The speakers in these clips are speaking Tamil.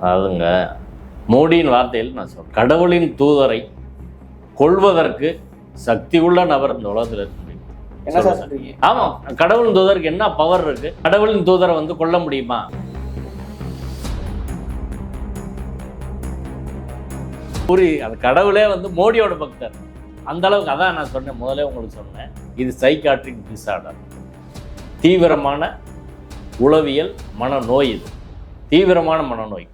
அதாவதுங்க மோடியின் வார்த்தையில் நான் சொல்றேன் கடவுளின் தூதரை கொள்வதற்கு சக்தி உள்ள நபர் இந்த உலகத்தில் இருக்க முடியும்? ஆமாம் கடவுளின் தூதருக்கு என்ன பவர் இருக்கு? கடவுளின் தூதரை வந்து கொல்ல முடியுமா? புரி அந்த கடவுளே வந்து மோடியோட பக்தர். அந்த அளவுக்கு அதான் நான் சொன்னேன் முதல்ல உங்களுக்கு சொன்னேன். இது சைக்காட்ரிக் டிசார்டர் தீவிரமான உளவியல் மனநோய் இது. தீவிரமான மனநோய்.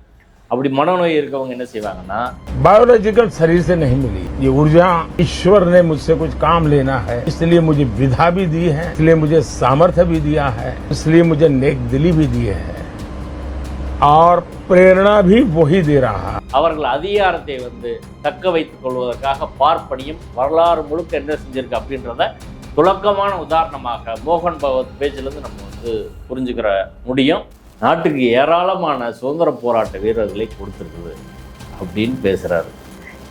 அப்படி மனநோய் இருக்கவங்க என்ன செய்வாங்கன்னா बायोलॉजिकल शरीर से नहीं मिली ये ऊर्जा ईश्वर ने मुझसे कुछ काम लेना है इसलिए मुझे विधा भी दी है इसलिए मुझे सामर्थ्य भी दिया है इसलिए मुझे नेक दिली भी दी है और प्रेरणा भी वही दे रहा है அவர்கள் அதிகாரத்தை வந்து தக்க வைத்துக் கொள்வதற்காக பார்ப்பனியும் வரலாறு முழுக்க என்ன செஞ்சிருக்கு அப்படின்றத துலக்கமான உதாரணமாக மோகன் பகவத் பேச்சிலேருந்து நம்ம வந்து புரிஞ்சுக்கிற முடியும் நாட்டுக்கு ஏராளமான சுதந்திர போராட்ட வீரர்களை கொடுத்துருக்குது அப்படின்னு பேசுகிறாரு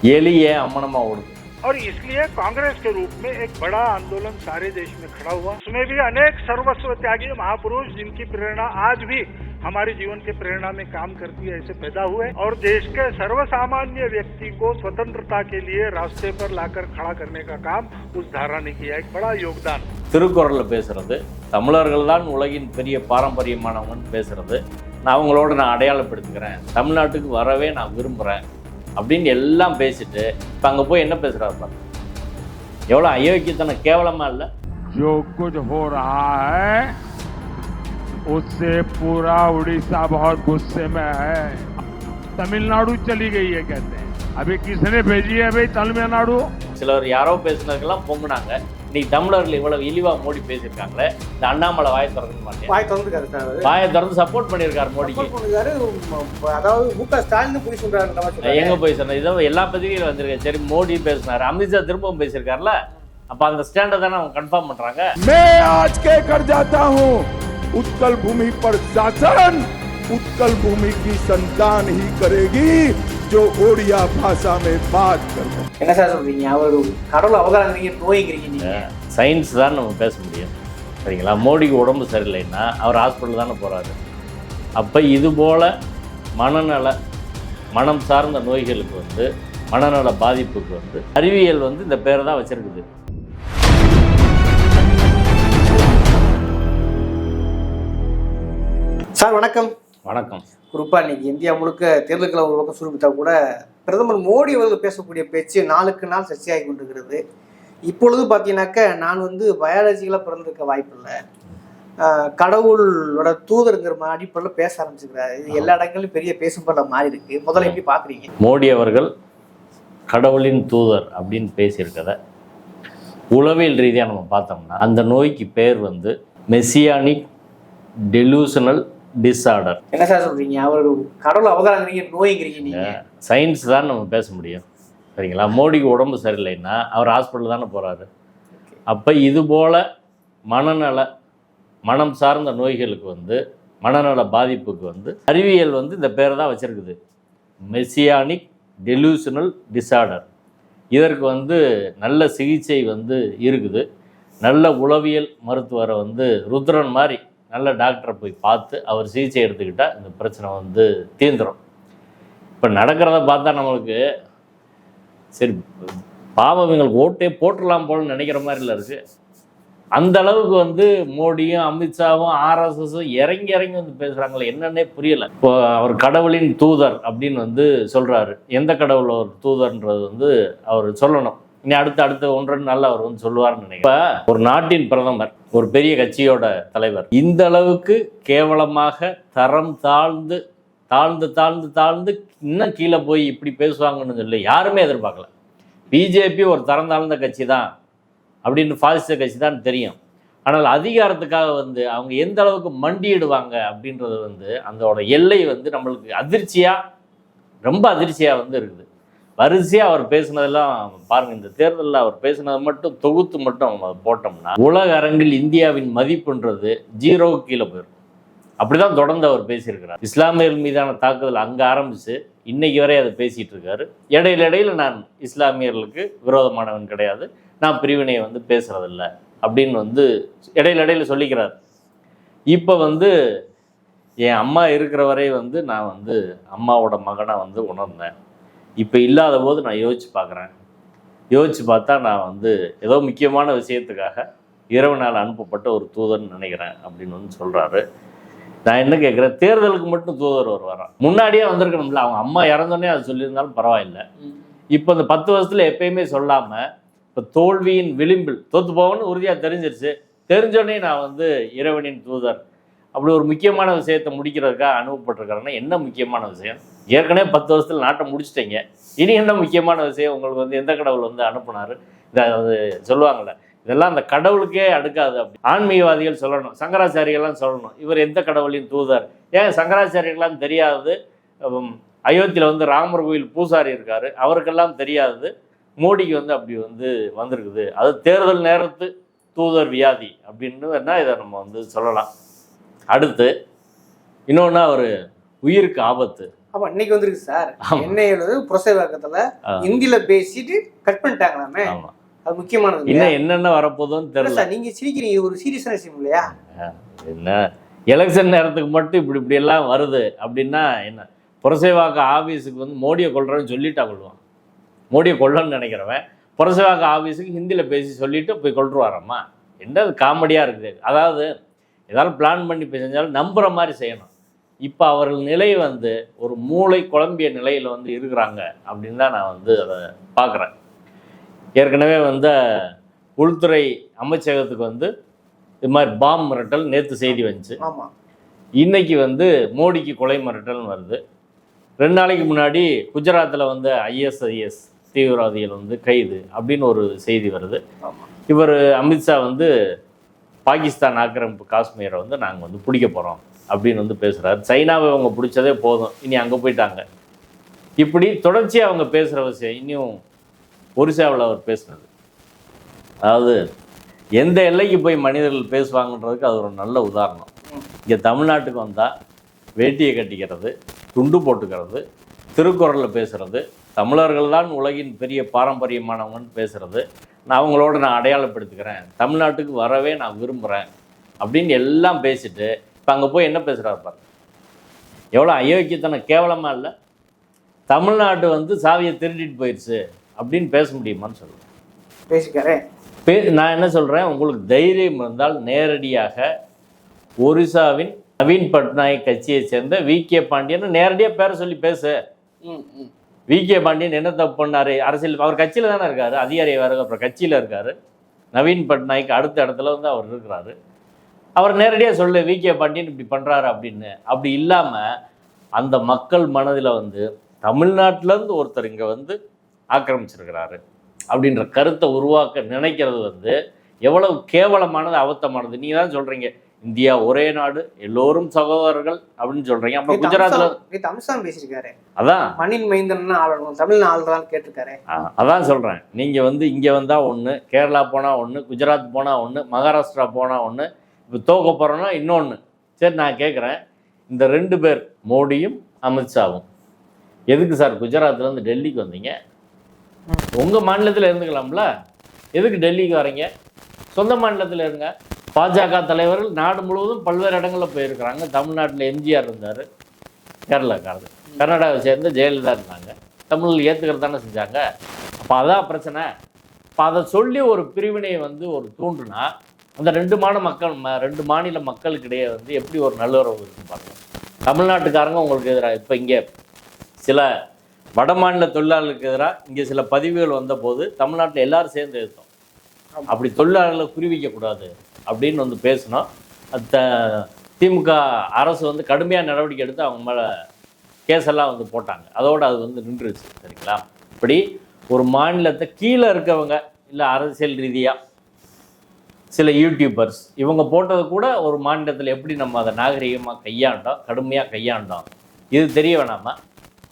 எலிய அம்மனமாக ஓடுது और इसलिए कांग्रेस के रूप में एक बड़ा आंदोलन सारे देश में खड़ा हुआ उसमें भी अनेक सर्वस्व त्यागी महापुरुष जिनकी प्रेरणा आज भी हमारे जीवन के प्रेरणा में काम करती है ऐसे पैदा हुए और देश के सर्वसामान्य व्यक्ति को स्वतंत्रता के लिए रास्ते पर लाकर खड़ा करने का काम उस धारा ने किया एक बड़ा योगदान திருக்குறளில் பேசுறது தமிழர்கள் தான் உலகின் பெரிய பாரம்பரியமானவங்கன்னு பேசுறது நான் அவங்களோட நான் அடையாளப்படுத்திக்கிறேன் தமிழ்நாட்டுக்கு வரவே நான் விரும்புகிறேன் அப்படின்னு எல்லாம் பேசிட்டு இப்போ அங்கே போய் என்ன பேசுகிறாரு பாருங்க எவ்வளோ அயோக்கியத்தனம் கேவலமாக இல்லை जो कुछ हो रहा है उससे पूरा उड़ीसा बहुत गुस्से में है तमिलनाडु चली गई है कहते हैं अभी किसने भेजी है भाई तमिलनाडु சிலர் யாரோ பேசினதுக்கெல்லாம் பொங்குனாங்க. நீ தமிழர்கள் இவ்வளவு இழிவா மோடி பேசியிருக்காங்களே இந்த அண்ணாமலை வாயை திறக்க மாட்டேன் வாயை திறந்து சப்போர்ட் பண்ணியிருக்காரு மோடிக்கு. அதாவது மு க ஸ்டாலின் எங்க சொல்கிறாரு எங்கே போய் சொன்னேன் இதை எல்லா பத்திரிகையிலும் வந்திருக்கேன். சரி மோடி பேசினார். அமித்ஷா திரும்பவும் பேசியிருக்காருல? அப்ப அந்த ஸ்டாண்டை தானே அவங்க கன்ஃபார்ம் பண்றாங்க? மே ஆஜ் கே கர் ஜாத்தா ஹூம் உத்கல் பூமி பர் சாசன் உத்கல் பூமி கி சந்தான் ஹி கரேகி जो ओडिया भाषा में बात करते என்ன சார் சொல்றீங்க அவர் கடவுள் அவதாரங்கிறீங்க நோய்ங்கிறீங்க நீங்க சயின்ஸ் தான் நம்ம பேச முடியும் சரிங்களா மோடிக்கு உடம்பு சரியில்லைன்னா அவர் ஹாஸ்பிட்டல் தானே போறாரு அப்ப இது போல மனநல மனம் சார்ந்த நோய்களுக்கு வந்து மனநல பாதிப்புக்கு வந்து அறிவியல் வந்து இந்த பேரை தான் வச்சிருக்குது சார் வணக்கம் வணக்கம். குறிப்பா இன்னைக்கு இந்தியா முழுக்க தேர்தல்களை ஒரு பக்கம் சுருப்பித்தா கூட பிரதமர் மோடி அவர்கள் பேசக்கூடிய பேச்சு நாளுக்கு நாள் சர்ச்சையாகி கொண்டிருக்கிறது. இப்பொழுது பார்த்தீங்கன்னாக்க நான் வந்து பயாலஜிக்கலாக பிறந்திருக்க வாய்ப்பில்லை. கடவுளோட தூதருங்கிற மாதிரி அடிப்படையில் பேச ஆரம்பிச்சுக்கிறாரு இது எல்லா இடங்களிலும் பெரிய பேசும் பொருளா மாறி இருக்கு. முதல்ல எப்படி பார்க்குறீங்க மோடி அவர்கள் கடவுளின் தூதர் அப்படின்னு பேசியிருக்கத உளவியல் ரீதியாக நம்ம பார்த்தோம்னா அந்த நோய்க்கு பேர் வந்து மெசியானிக் டெலூசனல் டிஸார்டர் என்ன சார் சொல்றீங்க? அவர் கடவுள் அவதாரங்கிறீங்க நோய்ங்கிறீங்க நீங்க. சயின்ஸ் தான் நம்ம பேச முடியும். சரிங்களா? மோடிக்கு உடம்பு சரியில்லைன்னா அவர் ஹாஸ்பிட்டல் தானே போகிறாரு அப்போ இது போல் மனநல மனம் சார்ந்த நோய்களுக்கு வந்து மனநல பாதிப்புக்கு வந்து அறிவியல் வந்து இந்த பேரை தான் வச்சுருக்குது. மெசியானிக் டெலூஷனல் டிஸார்டர் இதற்கு வந்து நல்ல சிகிச்சை வந்து இருக்குது. நல்ல உளவியல் மருத்துவரை வந்து ருத்ரன் மாதிரி நல்ல டாக்டரை போய் பார்த்து அவர் சிகிச்சை எடுத்துக்கிட்டால் இந்த பிரச்சனை வந்து தீர்ந்துடும் இப்போ நடக்கிறத பார்த்தா நம்மளுக்கு சரி பாவம் இவங்களுக்கு ஓட்டே போட்டுடலாம் போலன்னு நினைக்கிற மாதிரில இருக்கு. அந்த அளவுக்கு வந்து மோடியும் அமித்ஷாவும் ஆர்எஸ்எஸும் இறங்கி இறங்கி வந்து பேசுகிறாங்களே என்னன்னே புரியலை. இப்போ அவர் கடவுளின் தூதர் அப்படின்னு வந்து சொல்கிறாரு எந்த கடவுள் ஒரு தூதர்ன்றது வந்து அவர் சொல்லணும். இனி அடுத்த அடுத்த ஒன்று நல்ல அவர் வந்து சொல்லுவார்னு நினைக்கிறேன். இப்போ ஒரு நாட்டின் பிரதமர் ஒரு பெரிய கட்சியோட தலைவர். இந்த அளவுக்கு கேவலமாக தரம் தாழ்ந்து தாழ்ந்து தாழ்ந்து தாழ்ந்து இன்னும் கீழே போய் இப்படி பேசுவாங்கன்னு சொல்லி யாருமே எதிர்பார்க்கல. பிஜேபி ஒரு தரம் தாழ்ந்த கட்சி தான் அப்படின்னு பாசிச கட்சி தான் தெரியும். ஆனால் அதிகாரத்துக்காக வந்து அவங்க எந்த அளவுக்கு மண்டியிடுவாங்க அப்படின்றது வந்து அதோட எல்லை வந்து நம்மளுக்கு அதிர்ச்சியாக ரொம்ப அதிர்ச்சியாக வந்து இருக்குது. வரிசையாக அவர் பேசினதெல்லாம் பாருங்க இந்த தேர்தலில் அவர் பேசினது மட்டும் தொகுத்து மட்டும் போட்டோம்னா உலக அரங்கில் இந்தியாவின் மதிப்புன்றது ஜீரோவுக்கு கீழே போயிடும். அப்படிதான் தொடர்ந்து அவர் பேசியிருக்கிறார். இஸ்லாமியர்கள் மீதான தாக்குதல் அங்கே ஆரம்பிச்சு இன்னைக்கு வரை அதை பேசிட்டு இருக்காரு. இடையில இடையில நான் இஸ்லாமியர்களுக்கு விரோதமானவன் கிடையாது. நான் பிரிவினையை வந்து பேசுறதில்ல அப்படின்னு வந்து இடையில இடையில சொல்லிக்கிறார். இப்போ வந்து என் அம்மா இருக்கிற வரை வந்து நான் வந்து அம்மாவோட மகனை வந்து உணர்ந்தேன். இப்போ இல்லாத போது நான் யோசிச்சு பார்க்குறேன் யோசிச்சு பார்த்தா நான் வந்து ஏதோ முக்கியமான விஷயத்துக்காக இரவு நாள் அனுப்பப்பட்ட ஒரு தூதர்னு நினைக்கிறேன் அப்படின்னு வந்து சொல்கிறாரு நான் என்ன கேட்குறேன் தேர்தலுக்கு மட்டும் தூதர் வருவாராம் முன்னாடியே வந்திருக்கணும்ல. அவங்க அம்மா இறந்தோடனே அது சொல்லியிருந்தாலும் பரவாயில்ல. இப்போ இந்த பத்து வருஷத்துல எப்பயுமே சொல்லாமல் இப்போ தோல்வியின் விளிம்பில் தோத்து போகணும்னு உறுதியாக தெரிஞ்சிருச்சு. தெரிஞ்சோடனே நான் வந்து இறைவனின் தூதர். அப்படி ஒரு முக்கியமான விஷயத்தை முடிக்கிறதுக்காக அனுப்பப்பட்டிருக்கிறேன்னா என்ன முக்கியமான விஷயம்? ஏற்கனவே பத்து வருஷத்தில் நாட்டை முடிச்சிட்டீங்க. இனி என்ன முக்கியமான விஷயம்? உங்களுக்கு வந்து எந்த கடவுள் வந்து அனுப்புனாரு? இதை அது சொல்லுவாங்கள்ல இதெல்லாம் அந்த கடவுளுக்கே அடுக்காது அப்படி. ஆன்மீகவாதிகள் சொல்லணும். சங்கராச்சாரியெல்லாம் சொல்லணும். இவர் எந்த கடவுளின் தூதர்? ஏன் சங்கராச்சாரியெல்லாம் தெரியாது? அயோத்தியில் வந்து ராமர் கோயில் பூசாரி இருக்கார். அவருக்கெல்லாம் தெரியாது. மோடிக்கு வந்து அப்படி வந்து வந்திருக்குது. அது தேர்தல் நேரத்து தூதர் வியாதி அப்படின்னு வேணால் இதை நம்ம வந்து சொல்லலாம். அடுத்து இன்னொன்று அவர் உயிருக்கு ஆபத்து. ஆமா இன்னைக்கு வந்திருக்கு சார். என்ஐஏ புரசைவாக்கத்துல ஆ. ஹிந்தியில பேசிட்டு கட் பண்ணிட்டாங்களாமே அது முக்கியமானது? இன்னும் என்னென்ன வரப்போகுதுன்னு இல்ல தெரியல. சார் நீங்க சிரிக்கிறீங்க. ஒரு சீரியஸான விஷயம் இல்லையா? என்ன? எலெக்ஷன் நேரத்துக்கு மட்டும் இப்படி இப்படி எல்லாம் வருது அப்படின்னா என்ன? புரசைவாக்க ஆஃபீஸுக்கு வந்து மோடியை கொள்றேன்னு சொல்லிட்டா கொள்வான். மோடியை கொல்லணும்னு நினைக்கிறவன் புரசைவாக்க ஆஃபீஸுக்கு ஹிந்தியில் பேசி சொல்லிட்டு போய் கொள்றுவாரம்மா என்ன அது காமெடியாக இருக்குது. அதாவது ஏதாவது பிளான் பண்ணி போய் செஞ்சாலும் நம்புகிற மாதிரி செய்யணும். இப்போ அவர்கள் நிலை வந்து ஒரு மூளை குழம்பிய நிலையில் வந்து இருக்கிறாங்க அப்படின்னு தான் நான் வந்து அதை பார்க்குறேன். ஏற்கனவே வந்து உள்துறை அமைச்சகத்துக்கு வந்து இது மாதிரி பாம் மிரட்டல் நேற்று செய்தி வந்துச்சு. இன்னைக்கு வந்து மோடிக்கு கொலை மிரட்டல்னு வருது. ரெண்டு நாளைக்கு முன்னாடி குஜராத்தில் வந்து ஐஎஸ்ஐஎஸ் தீவிரவாதிகள் வந்து கைது அப்படின்னு ஒரு செய்தி வருது. இவர் அமித்ஷா வந்து பாகிஸ்தான் ஆக்கிரமிப்பு காஷ்மீரை வந்து நாங்கள் வந்து பிடிக்க போகிறோம் அப்படின்னு வந்து பேசுகிறார் சைனாவை அவங்க பிடிச்சதே போதும். இனி அங்கே போயிட்டாங்க. இப்படி தொடர்ச்சியாக அவங்க பேசுகிற விஷயம் இன்னும் ஒரிசாவில் அவர் பேசுனது அதாவது எந்த எல்லைக்கு போய் மனிதர்கள் பேசுவாங்கன்றதுக்கு அது ஒரு நல்ல உதாரணம். இங்கே தமிழ்நாட்டுக்கு வந்தால் வேட்டியை கட்டிக்கிறது துண்டு போட்டுக்கிறது திருக்குறளில் பேசுகிறது தமிழர்கள் தான் உலகின் பெரிய பாரம்பரியமானவங்கன்னு பேசுகிறது நான் அவங்களோட நான் அடையாளப்படுத்திக்கிறேன். தமிழ்நாட்டுக்கு வரவே நான் விரும்புகிறேன் அப்படின்னு எல்லாம் பேசிட்டு இப்போ அங்கே போய் என்ன பேசுகிறாரு பாரு. எவ்வளோ அயோக்கியத்தனம் கேவலமாக இல்லை. தமிழ்நாடு வந்து சாவியை திருடிட்டு போயிடுச்சு அப்படின்னு பேச முடியுமான்னு சொல்லுவேன் பேசிக்காரே பே நான் என்ன சொல்கிறேன் உங்களுக்கு தைரியம் இருந்தால் நேரடியாக ஒரிசாவின் நவீன் பட்நாயக் கட்சியை சேர்ந்த வி. கே. பாண்டியன் நேரடியாக பேர சொல்லி பேசு. வி. கே. பாண்டியன் என்ன தப்பு பண்ணாரு? அரசியல் அவர் கட்சியில் தானே இருக்காரு. அதிகாரி வேறு அப்புறம் கட்சியில் இருக்காரு. நவீன் பட்நாயக் அடுத்த இடத்துல வந்து அவர் இருக்கிறாரு. அவர் நேரடியாக சொல்லு வி. கே. பாண்டியன் இப்படி பண்ணுறாரு அப்படின்னு. அப்படி இல்லாமல் அந்த மக்கள் மனதில் வந்து தமிழ்நாட்டிலேருந்து ஒருத்தர் இங்கே வந்து ஆக்கிரமிச்சிருக்கிறாரு அப்படின்ற கருத்தை உருவாக்க நினைக்கிறது வந்து எவ்வளவு கேவலமானது அவத்தமானது நீங்கள் தான் சொல்கிறீங்க இந்தியா ஒரே நாடு எல்லோரும் சகோதரர்கள் அப்படின்னு சொல்கிறீங்க அப்புறம் அம்சா- நேத்து அம்சாம் பேசியிருக்காரு. அதான். மண்ணின் மைந்தன் ஆளணும் தமிழ் ஆளுறான்னு கேட்டிருக்காரு. அதான் சொல்கிறேன் நீங்கள் வந்து இங்கே வந்தால் ஒன்று கேரளா போனால் ஒன்று குஜராத் போனால் ஒன்று மகாராஷ்டிரா போனால் ஒன்று இப்போ தோக்க போகிறோன்னா இன்னொன்று சரி நான் கேட்குறேன் இந்த ரெண்டு பேர் மோடியும் அமித்ஷாவும். எதுக்கு சார் குஜராத்லேருந்து டெல்லிக்கு வந்தீங்க? உங்கள் மாநிலத்தில் இருந்துக்கலாம்ல. எதுக்கு டெல்லிக்கு வரீங்க? சொந்த மாநிலத்தில் இருங்க. பாஜக தலைவர்கள் நாடு முழுவதும் பல்வேறு இடங்களில் போயிருக்கிறாங்க. தமிழ்நாட்டில் எம்ஜிஆர் இருந்தார் கேரளாக்காரர். கர்நாடகாவை சேர்ந்து ஜெயலலிதா இருந்தாங்க. தமிழில் ஏற்றுக்கிறது தானே செஞ்சாங்க. அப்போ அதான் பிரச்சனை. இப்போ அதை சொல்லி ஒரு பிரிவினையை வந்து ஒரு தூண்டுனா அந்த ரெண்டு மாநில மக்கள் ம- ரெண்டு மாநில மக்களுக்கிடையே வந்து எப்படி ஒரு நல்லுறவு இருக்குன்னு பாருங்க. தமிழ்நாட்டுக்காரங்க உங்களுக்கு எதிராக இப்போ இங்கே சில வட மாநில தொழிலாளர்களுக்கு எதிராக இங்கே சில பதிவுகள் வந்தபோது தமிழ்நாட்டில் எல்லாரும் சேர்ந்து எதிர்த்தோம். அப்படி தொழிலாளர்களை குறிவிக்கக்கூடாது அப்படின்னு வந்து பேசினோம். அது த- திமுக அரசு வந்து கடுமையாக நடவடிக்கை எடுத்து அவங்க மேலே கேஸெல்லாம் வந்து போட்டாங்க. அதோட அது வந்து நின்றுச்சு சரிங்களா? இப்படி ஒரு மாநிலத்தை கீழே இருக்கவங்க இல்லை அரசியல் ரீதியாக சில யூடியூபர்ஸ் இவங்க போட்டது கூட ஒரு மாநிலத்தில் எப்படி நம்ம அதை நாகரிகமாக கையாண்டோம் கடுமையாக கையாண்டோம்? இது தெரிய வேணாமா?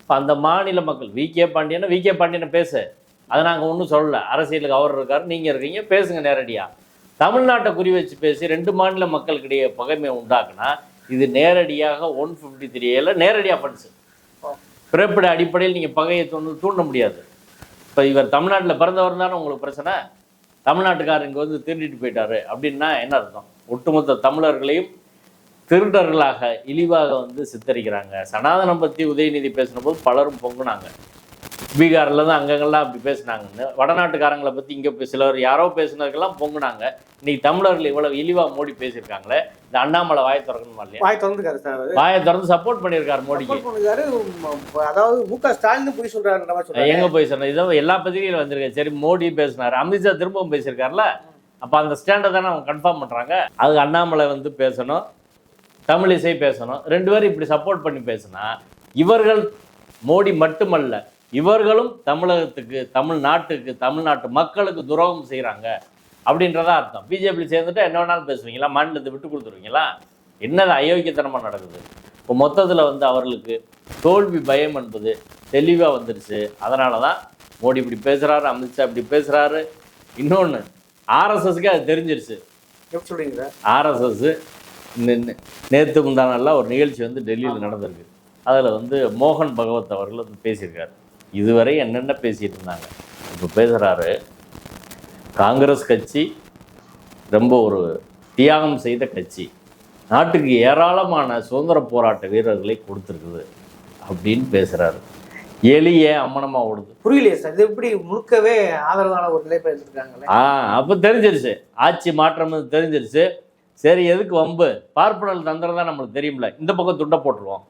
இப்போ அந்த மாநில மக்கள் வி. கே. பாண்டியனை வி. கே. பாண்டியனை பேசு. அதை நாங்கள் ஒன்றும் சொல்லலை. அரசியலுக்கு அவர் இருக்கார் நீங்கள் இருக்கீங்க பேசுங்க நேரடியாக தமிழ்நாட்டை குறி வச்சு பேசி ரெண்டு மாநில மக்களுக்கிடையே பகைமை உண்டாக்குனா இது நேரடியாக ஒன் ஃபிஃப்டி த்ரீயில் நேரடியாக பண்ணுச்சு பிறப்பிட அடிப்படையில் நீங்கள் பகையை தூண்டு தூண்ட முடியாது. இப்போ இவர் தமிழ்நாட்டில் பிறந்தவர் தானே உங்களுக்கு பிரச்சனை? தமிழ்நாட்டுக்காரர் இங்கே வந்து திருடிட்டு போயிட்டாரு அப்படின்னா என்ன அர்த்தம்? ஒட்டுமொத்த தமிழர்களையும் திருடர்களாக இழிவாக வந்து சித்தரிக்கிறாங்க. சனாதனம் பற்றி உதயநிதி பேசின போது பலரும் பொங்குனாங்க. பீகார்ல தான் அங்கங்கெல்லாம் அப்படி பேசுனாங்கன்னு. வடநாட்டுக்காரங்களை பற்றி இங்கே சிலர் யாரோ பேசுனதுக்கெல்லாம் பொங்குனாங்க. இன்னைக்கு தமிழர்கள் இவ்வளவு இழிவா மோடி பேசியிருக்காங்களே இந்த அண்ணாமலை வாயை திறக்கணுமா இல்லையா? வாய் திறந்துக்காரு சார் வாயை திறந்து சப்போர்ட் பண்ணியிருக்காரு மோடிக்கு. பண்ணுறாரு அதாவது மு க ஸ்டாலின் போய் சொல்றாரு. எங்க போய் சொன்ன இதை எல்லா பத்திரிகையில வந்திருக்கு சரி மோடி பேசினாரு. அமித்ஷா திரும்பவும் பேசியிருக்காருல? அப்ப அந்த ஸ்டாண்டை தானே அவங்க கன்ஃபார்ம் பண்றாங்க. அது அண்ணாமலை வந்து பேசணும் தமிழிசை பேசணும். ரெண்டு பேரும் இப்படி சப்போர்ட் பண்ணி பேசினா இவர்கள் மோடி மட்டுமல்ல இவர்களும் தமிழகத்துக்கு தமிழ்நாட்டுக்கு தமிழ்நாட்டு மக்களுக்கு துரோகம் செய்றாங்க அப்படின்றதா அர்த்தம். பிஜேபி சேர்ந்துட்டு என்ன வேணாலும் பேசுவீங்களா? மாநிலத்தை விட்டு கொடுத்துருவீங்களா? என்னது அயோக்கியத்தனமாக நடக்குது? இப்போ மொத்தத்தில் வந்து அவர்களுக்கு தோல்வி பயம் என்பது தெளிவாக வந்துருச்சு. அதனால தான் மோடி இப்படி பேசுகிறாரு அமித்ஷா இப்படி பேசுகிறாரு இன்னொன்று ஆர்எஸ்எஸ்க்கு அது தெரிஞ்சிருச்சு. சார் ஆர்எஸ்எஸ் நேற்று முந்தானெல்லாம் ஒரு நிகழ்ச்சி வந்து டெல்லியில் நடந்திருக்கு. அதில் வந்து மோகன் பகவத் அவர்கள் வந்து பேசியிருக்காரு. இதுவரை என்னென்ன பேசிட்டு இருந்தாங்க? இப்போ பேசுகிறாரு காங்கிரஸ் கட்சி ரொம்ப ஒரு தியாகம் செய்த கட்சி. நாட்டுக்கு ஏராளமான சுதந்திர போராட்ட வீரர்களை கொடுத்துருக்குது அப்படின்னு பேசுகிறாரு எலிய அம்மனமாக ஓடுது. புரியலையே சார் இது எப்படி முழுக்கவே ஆதரவான ஒரு நிலைப்பாடு எடுத்துருக்காங்களே? ஆ அப்போ தெரிஞ்சிருச்சு. ஆட்சி மாற்றம் தெரிஞ்சிருச்சு. சரி எதுக்கு வம்பு? பார்ப்பனல் தந்திரம் தான் நம்மளுக்கு தெரியும்ல. இந்த பக்கம் துண்டை போட்டுருவோம்.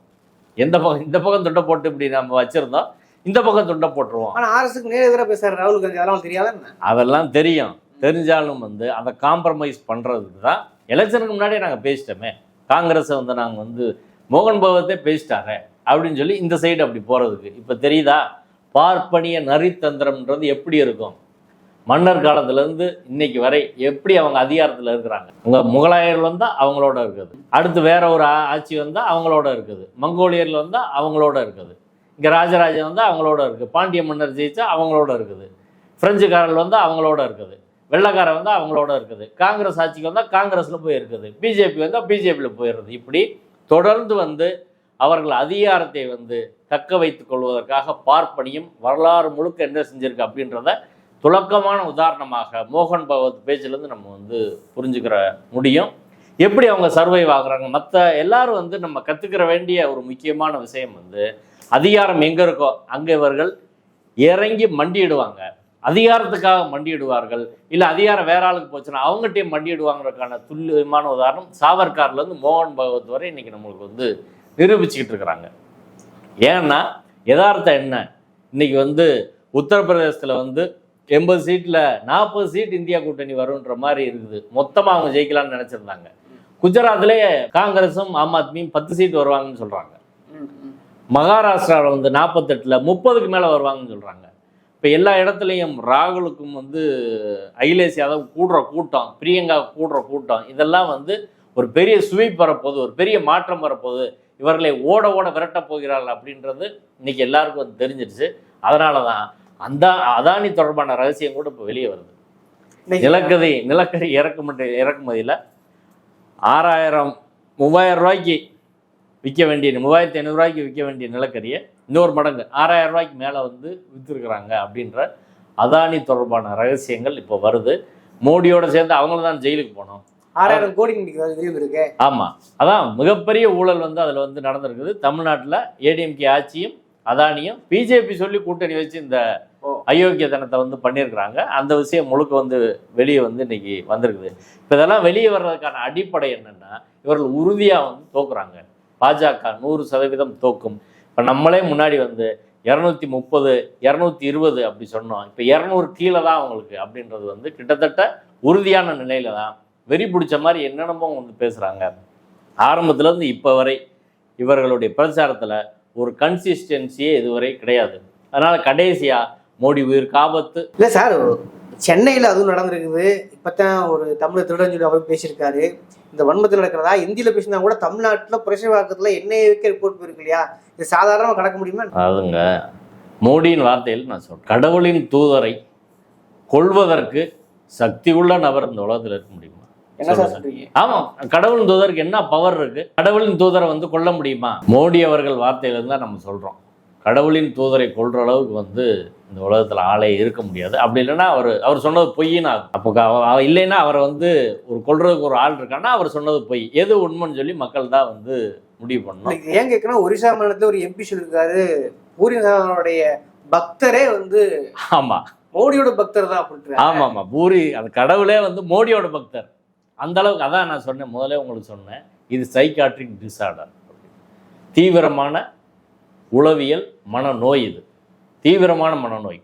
எந்த பக்கம் இந்த பக்கம் துண்டை போட்டு இப்படி நம்ம வச்சிருந்தோம். இந்த பக்கம் துண்டை போட்டுருவோம் ஆனா ஆர்எஸ்க்கு நேர எதிராக பேசுறாரு ராகுல் காந்தி. அதெல்லாம் தெரியாத என்ன? அதெல்லாம் தெரியும். தெரிஞ்சாலும் வந்து அதை காம்ப்ரமைஸ் பண்ணுறதுக்கு தான் எலெக்ஷனுக்கு முன்னாடியே நாங்கள் பேசிட்டோமே. காங்கிரஸை வந்து நாங்கள் வந்து மோகன் பகவத்தே பேசிட்டாங்க அப்படின்னு சொல்லி இந்த சைடு அப்படி போகிறதுக்கு இப்போ தெரியுதா? பார்ப்பனிய நரித்தந்திரம்ன்றது எப்படி இருக்கும்? மன்னர் காலத்துலேருந்து இன்னைக்கு வரை எப்படி அவங்க அதிகாரத்தில் இருக்கிறாங்க? உங்க முகலாயர் வந்தால் அவங்களோட இருக்குது. அடுத்து வேற ஒரு ஆட்சி வந்தால் அவங்களோட இருக்குது. மங்கோலியரில் வந்தால் அவங்களோட இருக்குது. இங்கே ராஜராஜன் வந்தால் அவங்களோட இருக்குது பாண்டிய மன்னர் ஜெயிச்சா அவங்களோட இருக்குது. பிரெஞ்சுக்காரர்கள் வந்தால் அவங்களோட இருக்குது. வெள்ளைக்காரன் வந்து அவங்களோட இருக்குது. காங்கிரஸ் ஆட்சிக்கு வந்தால் காங்கிரஸில் போய் இருக்குது. பிஜேபி வந்தால் பிஜேபியில் போயிடுறது இப்படி தொடர்ந்து வந்து அவர்கள் அதிகாரத்தை வந்து தக்க வைத்துக் கொள்வதற்காக பார்ப்பனியும் வரலாறு முழுக்க என்ன செஞ்சிருக்கு அப்படின்றத துலக்கமான உதாரணமாக மோகன் பகவத் பேச்சிலேருந்து நம்ம வந்து புரிஞ்சுக்கிற முடியும். எப்படி அவங்க சர்வைவ் ஆகுறாங்க? மற்ற எல்லாரும் வந்து நம்ம கற்றுக்கிற வேண்டிய ஒரு முக்கியமான விஷயம் வந்து அதிகாரம் எங்கே இருக்கோ அங்கே இவர்கள் இறங்கி மண்டியிடுவாங்க. அதிகாரத்துக்காக மண்டியிடுவார்கள். இல்லை அதிகாரம் வேற ஆளுக்கு போச்சுன்னா அவங்ககிட்டயும் மண்டியிடுவாங்கிறதுக்கான துல்லியமான உதாரணம் சாவர்கார்லேருந்து மோகன் பகவத் வரை இன்னைக்கு நம்மளுக்கு வந்து நிரூபிச்சுக்கிட்டு இருக்கிறாங்க. ஏன்னா யதார்த்தம் என்ன? இன்னைக்கு வந்து உத்தரப்பிரதேசத்தில் வந்து எண்பது சீட்டில் நாற்பது சீட் இந்தியா கூட்டணி வரும்ன்ற மாதிரி இருக்குது. மொத்தமாக அவங்க ஜெயிக்கலாம்னு நினச்சிருந்தாங்க. குஜராத்லேயே காங்கிரஸும் ஆம் ஆத்மியும் பத்து சீட் வருவாங்கன்னு சொல்கிறாங்க மகாராஷ்டிராவில் வந்து நாற்பத்தெட்டில் முப்பதுக்கு மேலே வருவாங்கன்னு சொல்கிறாங்க இப்போ எல்லா இடத்துலையும் ராகுலுக்கும் வந்து அகிலேஷ் யாதவ் கூடுற கூட்டம் பிரியங்கா கூடுற கூட்டம் இதெல்லாம் வந்து ஒரு பெரிய சுவைப் வரப்போகுது ஒரு பெரிய மாற்றம் வரப்போகுது. இவர்களை ஓட ஓட விரட்டப் போகிறார்கள் அப்படின்றது இன்னைக்கு எல்லாருக்கும் வந்து தெரிஞ்சிருச்சு. அதனால தான் அந்த அதானி தொடர்பான ரகசியம் கூட இப்போ வெளியே வருது. நிலக்கரி நிலக்கரி இறக்குமதி இறக்குமதியில் ஆறாயிரம் மூவாயிரம் ரூபாய்க்கு விற்க வேண்டிய மூவாயிரத்தி ஐநூறுரூவாய்க்கு விற்க வேண்டிய நிலக்கரியை இன்னொரு மடங்கு ஆறாயிரம் ரூபாய்க்கு மேலே வந்து விற்றுருக்குறாங்க அப்படின்ற அதானி தொடர்பான ரகசியங்கள் இப்போ வருது. மோடியோட சேர்ந்து அவங்களும் தான் ஜெயிலுக்கு போனோம். ஆறாயிரம் கோடி இருக்கு. ஆமாம் அதான் மிகப்பெரிய ஊழல் வந்து அதில் வந்து நடந்திருக்குது. தமிழ்நாட்டில் ஏடிஎம்கே ஆட்சியும் அதானியும் பிஜேபி சொல்லி கூட்டணி வச்சு இந்த. அயோக்கியத்தனத்தை வந்து பண்ணியிருக்கிறாங்க. அந்த விஷயம் முழுக்க வந்து வெளியே வந்து இன்னைக்கு வந்திருக்குது. இப்போ இதெல்லாம் வெளியே வர்றதுக்கான அடிப்படை என்னன்னா இவர்கள் உறுதியாக வந்து தோக்குறாங்க. பாஜக நூறு சதவீதம் தோக்கும். இப்போ நம்மளே முன்னாடி வந்து இரநூத்தி முப்பது இரநூத்தி இருபது அப்படி சொன்னோம். இப்போ இரநூறு கீழே தான் அவங்களுக்கு அப்படின்றது வந்து கிட்டத்தட்ட உறுதியான நிலையில தான் வெறி பிடிச்ச மாதிரி என்னென்னமோ வந்து பேசுகிறாங்க ஆரம்பத்துலேருந்து இப்போ வரை இவர்களுடைய பிரச்சாரத்தில் ஒரு கன்சிஸ்டன்சியே இதுவரை கிடையாது. அதனால் கடைசியாக மோடி உயிர் ஆபத்து இல்லை சார் சென்னையில் அதுவும் நடந்திருக்குது. இப்பதான் ஒரு தமிழ் திருடன் சொல்லி அவர் பேசியிருக்காரு. இந்த வன்மத்தில் நடக்கிறதா? இந்தியில பேசினா கூட தமிழ்நாட்டில் புரட்சிவாக்கத்தில் எண்ணெய் வைக்க ரிப்போர்ட் போயிருக்கு இல்லையா? இது சாதாரணமாக கடக்க முடியுமா? அதுங்க மோடியின் வார்த்தையில் நான் சொல்றேன் கடவுளின் தூதரை கொள்வதற்கு சக்தி உள்ள நபர் இந்த உலகத்தில் இருக்க முடியுமா? ஆமாம் கடவுளின் தூதருக்கு என்ன பவர் இருக்கு? கடவுளின் தூதரை வந்து கொல்ல முடியுமா? மோடி அவர்கள் வார்த்தையில இருந்தா நம்ம சொல்றோம். கடவுளின் தூதரை கொல்ற அளவுக்கு வந்து இந்த உலகத்தில் ஆளே இருக்க முடியாது. அப்படி இல்லைன்னா அவர் அவர் சொன்னது பொய்ன்னு ஆகும். அப்போ இல்லைன்னா அவரை வந்து ஒரு கொள்றதுக்கு ஒரு ஆள் இருக்கான்னா அவர் சொன்னது பொய். எது உண்மைன்னு சொல்லி மக்கள் தான் வந்து முடிவு பண்ணணும். ஏன் கேட்கணும் ஒரிசா மாநிலத்துல ஒரு எம்பி சொல்லியிருக்காரு. பூரி ஜெகன்னாருடைய பக்தரே வந்து ஆமாம் மோடியோட பக்தர் தான் அப்படின்ட்டு ஆமாம். ஆமாம் பூரி அந்த கடவுளே வந்து மோடியோட பக்தர். அந்த அளவுக்கு அதான் நான் சொன்னேன். முதல்ல உங்களுக்கு சொன்னேன். இது சைக்காட்ரிக் டிசார்டர் தீவிரமான உளவியல் மனநோய் இது. தீவிரமான மனநோய்.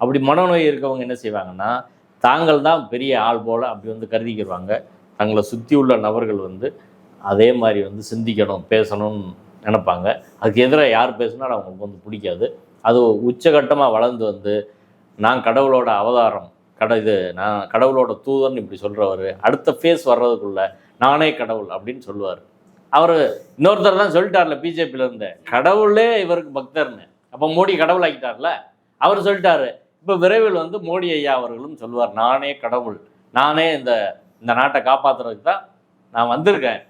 அப்படி மனநோய் இருக்கவங்க என்ன செய்வாங்கன்னா தாங்கள் தான் பெரிய ஆள் போல் அப்படி வந்து கருதிக்கிடுவாங்க தங்களை சுற்றி உள்ள நபர்கள் வந்து அதே மாதிரி வந்து சிந்திக்கணும் பேசணும்னு நினைப்பாங்க. அதுக்கு எதிராக யார் பேசினாலும் அவங்களுக்கு வந்து பிடிக்காது. அது உச்சகட்டமாக வளர்ந்து வந்து நான் கடவுளோட அவதாரம் கட இது நான் கடவுளோட தூதர்னு இப்படி சொல்கிறவர் அடுத்த ஃபேஸ் வர்றதுக்குள்ள நானே கடவுள் அப்படின்னு சொல்லுவார். அவர் இன்னொருத்தர் தான் சொல்லிட்டார்ல பிஜேபியில் இருந்த. கடவுளே இவருக்கு பக்தர்னு. அப்போ மோடி கடவுள் ஆக்கிட்டார்ல அவர் சொல்லிட்டாரு இப்போ விரைவில் வந்து மோடி ஐயா அவர்களும் சொல்லுவார் நானே கடவுள் நானே இந்த இந்த நாட்டை காப்பாற்றுறதுக்கு தான் நான் வந்திருக்கேன்.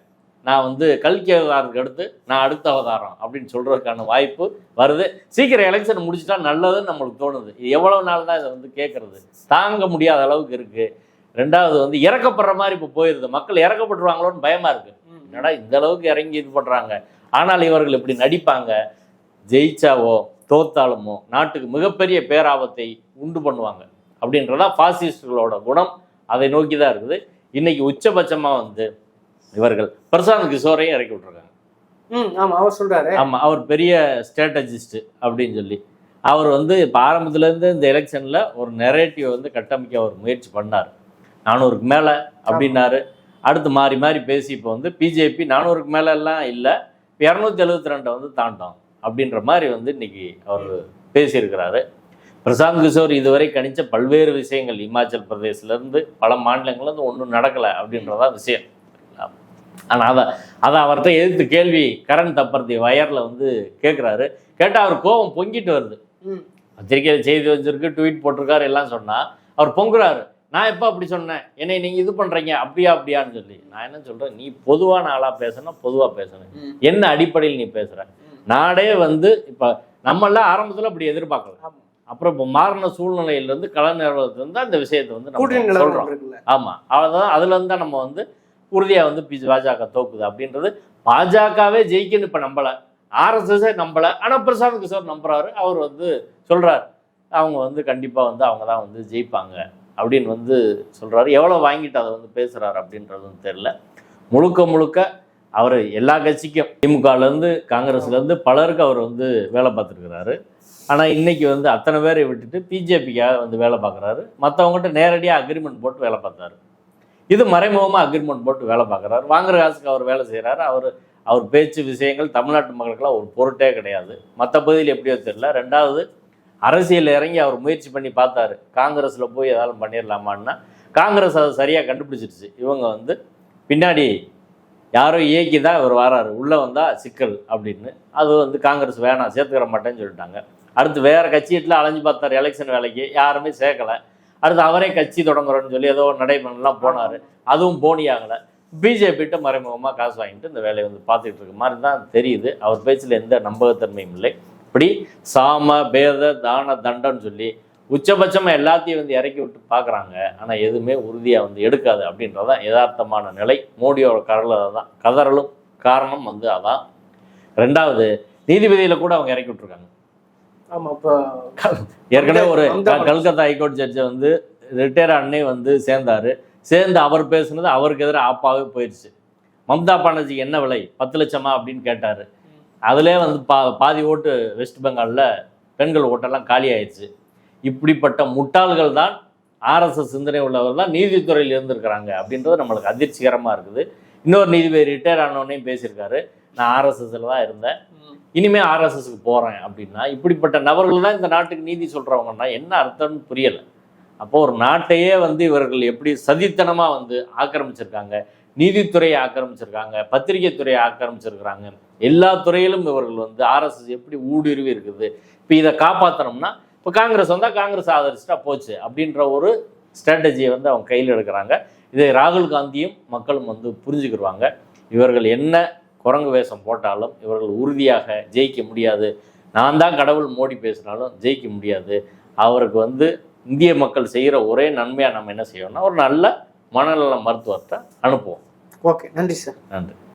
நான் வந்து கல்கி அவதாரத்துக்கு அடுத்து நான் அடுத்த அவதாரம் அப்படின்னு சொல்கிறதுக்கான வாய்ப்பு வருது. சீக்கிரம் எலெக்ஷன் முடிச்சிட்டா நல்லதுன்னு நம்மளுக்கு தோணுது. இது எவ்வளவு நாள் தான் இதை வந்து கேட்கறது தாங்க முடியாத அளவுக்கு இருக்குது ரெண்டாவது வந்து இறக்கப்படுற மாதிரி இப்போ போயிடுது மக்கள் இறக்கப்பட்டுருவாங்களோன்னு பயமாக இருக்குது என்னடா இந்த அளவுக்கு இறங்கி இது பண்ணுறாங்க ஆனால் இவர்கள் இப்படி நடிப்பாங்க. ஜெயிச்சாவோ? தோத்தாலுமோ நாட்டுக்கு மிகப்பெரிய பேராபத்தை உண்டு பண்ணுவாங்க. அப்படின்றதா பாசிஸ்டுகளோட குணம். அதை நோக்கி தான் இருக்குது. இன்னைக்கு உச்சபட்சமாக வந்து இவர்கள் பிரசாந்த் கிஷோரையும் இறக்கி விட்ருக்காங்க ம் ஆமா அவர் சொல்றாரு. ஆமாம் அவர் பெரிய ஸ்ட்ராட்டஜிஸ்ட் அப்படின்னு சொல்லி. அவர் வந்து இப்போ ஆரம்பத்துலேருந்து இந்த எலெக்ஷனில் ஒரு நெரேட்டிவ் வந்து கட்டமைக்க அவர் முயற்சி பண்ணார். நானூறுக்கு மேலே அப்படின்னாரு. அடுத்து மாறி மாறி பேசி இப்போ வந்து பிஜேபி நானூறுக்கு மேலே எல்லாம் இல்லை இரநூத்தி எழுபத்தி ரெண்டை வந்து தாண்டோம். அப்படின்ற மாதிரி வந்து இன்னைக்கு அவர் பேசியிருக்கிறாரு. பிரசாந்த் கிஷோர் இதுவரை கணிச்ச பல்வேறு விஷயங்கள் இமாச்சல் பிரதேசிலேருந்து பல மாநிலங்கள்லேருந்து ஒன்றும் நடக்கலை அப்படின்றதா விஷயம். ஆனால் அதை அதை அவர்கிட்ட எதிர்த்து கேள்வி கரண் தப்பர்த்தி வயரில் வந்து கேட்குறாரு கேட்டால் அவர் கோபம் பொங்கிட்டு வருது. பத்திரிக்கையில் செய்தி வச்சிருக்கு ட்வீட் போட்டிருக்காரு எல்லாம் சொன்னால் அவர் பொங்குறாரு. நான் எப்போ அப்படி சொன்னேன்? என்னை நீங்கள் இது பண்ணுறீங்க அப்படியா அப்படியான்னு சொல்லி. நான் என்ன சொல்கிறேன் நீ பொதுவான ஆளாக பேசணும் பொதுவாக பேசணும். என்ன அடிப்படையில் நீ பேசுகிற நாடே வந்து இப்போ நம்மளாம் ஆரம்பத்தில் அப்படி எதிர்பார்க்கல. ஆமா. அப்புறம் இப்போ மாறின சூழ்நிலையிலேருந்து கள நிறுவனத்துலேருந்து அந்த விஷயத்தை வந்து நம்ம சொல்கிறோம் ஆமாம் அதான் அதுலேருந்து தான் நம்ம வந்து உறுதியாக வந்து பி பாஜக தோக்குது அப்படின்றது பாஜகவே ஜெயிக்குன்னு இப்போ நம்பலை. ஆர்எஸ்எஸ்ஸே நம்பலை. ஆனால் பிரசாந்த் கிஷோர் நம்புறாரு. அவர் வந்து சொல்கிறார் அவங்க வந்து கண்டிப்பாக வந்து அவங்க தான் வந்து ஜெயிப்பாங்க அப்படின்னு வந்து சொல்கிறாரு எவ்வளோ வாங்கிட்டு அதை வந்து பேசுகிறாரு அப்படின்றதும் தெரில முழுக்க முழுக்க அவர் எல்லா கட்சிக்கும் திமுகலேருந்து காங்கிரஸ்லேருந்து பலருக்கு அவர் வந்து வேலை பார்த்துருக்கிறாரு. ஆனால் இன்றைக்கி வந்து அத்தனை பேரை விட்டுட்டு பிஜேபிக்காக வந்து வேலை பார்க்குறாரு. மற்றவங்ககிட்ட நேரடியாக அக்ரிமெண்ட் போட்டு வேலை பார்த்தாரு. இது மறைமுகமாக அக்ரிமெண்ட் போட்டு வேலை பார்க்குறாரு. வாங்குற காசுக்கு அவர் வேலை செய்கிறாரு அவர் அவர் பேச்சு விஷயங்கள் தமிழ்நாட்டு மக்களுக்கெல்லாம் ஒரு பொருட்டே கிடையாது. மற்ற பகுதியில் எப்படியோ தெரியல. ரெண்டாவது அரசியல் இறங்கி அவர் முயற்சி பண்ணி பார்த்தாரு. காங்கிரஸில் போய் ஏதாவது பண்ணிடலாமான்னா காங்கிரஸ் அதை சரியாக கண்டுபிடிச்சிருச்சு. இவங்க வந்து பின்னாடி யாரோ இயக்கி தான் இவர் வராரு. உள்ளே வந்தால் சிக்கல் அப்படின்னு. அது வந்து காங்கிரஸ் வேணாம் சேர்த்துக்கிற மாட்டேன்னு சொல்லிட்டாங்க. அடுத்து வேறு கட்சியிட்டில் அலைஞ்சு பார்த்தார் எலெக்ஷன் வேலைக்கு. யாருமே சேர்க்கலை. அடுத்து அவரே கட்சி தொடங்குறோன்னு சொல்லி ஏதோ நடைமுறைலாம் போனார். அதுவும் போனியாகலை ஆகலை. மறைமுகமாக காசு வாங்கிட்டு இந்த வேலையை வந்து பார்த்துக்கிட்டு இருக்க மாதிரி தான் தெரியுது. அவர் பேச்சில் எந்த நம்பகத்தன்மையும் இல்லை. இப்படி சாம பேத தான தண்டன்னு சொல்லி உச்சபட்சமாக எல்லாத்தையும் வந்து இறக்கி விட்டு பார்க்குறாங்க. ஆனால் எதுவுமே உறுதியாக வந்து எடுக்காது அப்படின்றதான் யதார்த்தமான நிலை. மோடியோட கரல தான் கதறலும் காரணம் வந்து அதான். ரெண்டாவது நீதிபதியில் கூட அவங்க இறக்கி விட்டுருக்காங்க. ஆமா இப்போ ஏற்கனவே ஒரு கல்கத்தா ஹைகோர்ட் ஜட்ஜை வந்து ரிட்டையர் அண்ணே வந்து சேர்ந்தாரு. சேர்ந்து அவர் பேசுனது அவருக்கு எதிராக ஆப்பாவே போயிடுச்சு மம்தா பானர்ஜிக்கு என்ன விலை? பத்து லட்சமா அப்படின்னு கேட்டார். அதிலே வந்து பா பாதி ஓட்டு வெஸ்ட் பெங்காலில் பெண்கள் ஓட்டெல்லாம் காலி ஆயிடுச்சு இப்படிப்பட்ட முட்டாள்கள் தான் ஆர்எஸ்எஸ் சிந்தனை உள்ளவர் தான் நீதித்துறையில் இருந்திருக்கிறாங்க அப்படின்றது நம்மளுக்கு அதிர்ச்சிகரமாக இருக்குது. இன்னொரு நீதிபதி ரிட்டையர் ஆனவனையும் பேசியிருக்காரு. நான் ஆர்எஸ்எஸ்ல தான் இருந்தேன். இனிமே ஆர்எஸ்எஸ்க்கு போகிறேன் அப்படின்னா இப்படிப்பட்ட நபர்கள் தான் இந்த நாட்டுக்கு நீதி சொல்கிறவங்கன்னா என்ன அர்த்தம்னு புரியலை. அப்போ ஒரு நாட்டையே வந்து இவர்கள் எப்படி சதித்தனமாக வந்து ஆக்கிரமிச்சிருக்காங்க நீதித்துறையை ஆக்கிரமிச்சிருக்காங்க பத்திரிகை துறையை ஆக்கிரமிச்சிருக்கிறாங்க எல்லா துறையிலும் இவர்கள் வந்து ஆர்எஸ்எஸ் எப்படி ஊடுருவி இருக்குது. இப்போ இதை காப்பாற்றணும்னா இப்போ காங்கிரஸ் வந்தால் காங்கிரஸ் ஆதரிச்சிட்டா போச்சு அப்படின்ற ஒரு ஸ்ட்ராட்டஜியை வந்து அவங்க கையில் எடுக்கிறாங்க. இதை ராகுல் காந்தியும் மக்களும் வந்து புரிஞ்சுக்கிடுவாங்க. இவர்கள் என்ன குரங்கு வேஷம் போட்டாலும் இவர்கள் உறுதியாக ஜெயிக்க முடியாது. நான் தான் கடவுள் மோடி பேசினாலும் ஜெயிக்க முடியாது. அவருக்கு வந்து இந்திய மக்கள் செய்கிற ஒரே நன்மையாக நம்ம என்ன செய்யணும்னா ஒரு நல்ல மனநல மருத்துவத்தை அனுப்புவோம். ஓகே நன்றி சார். நன்றி.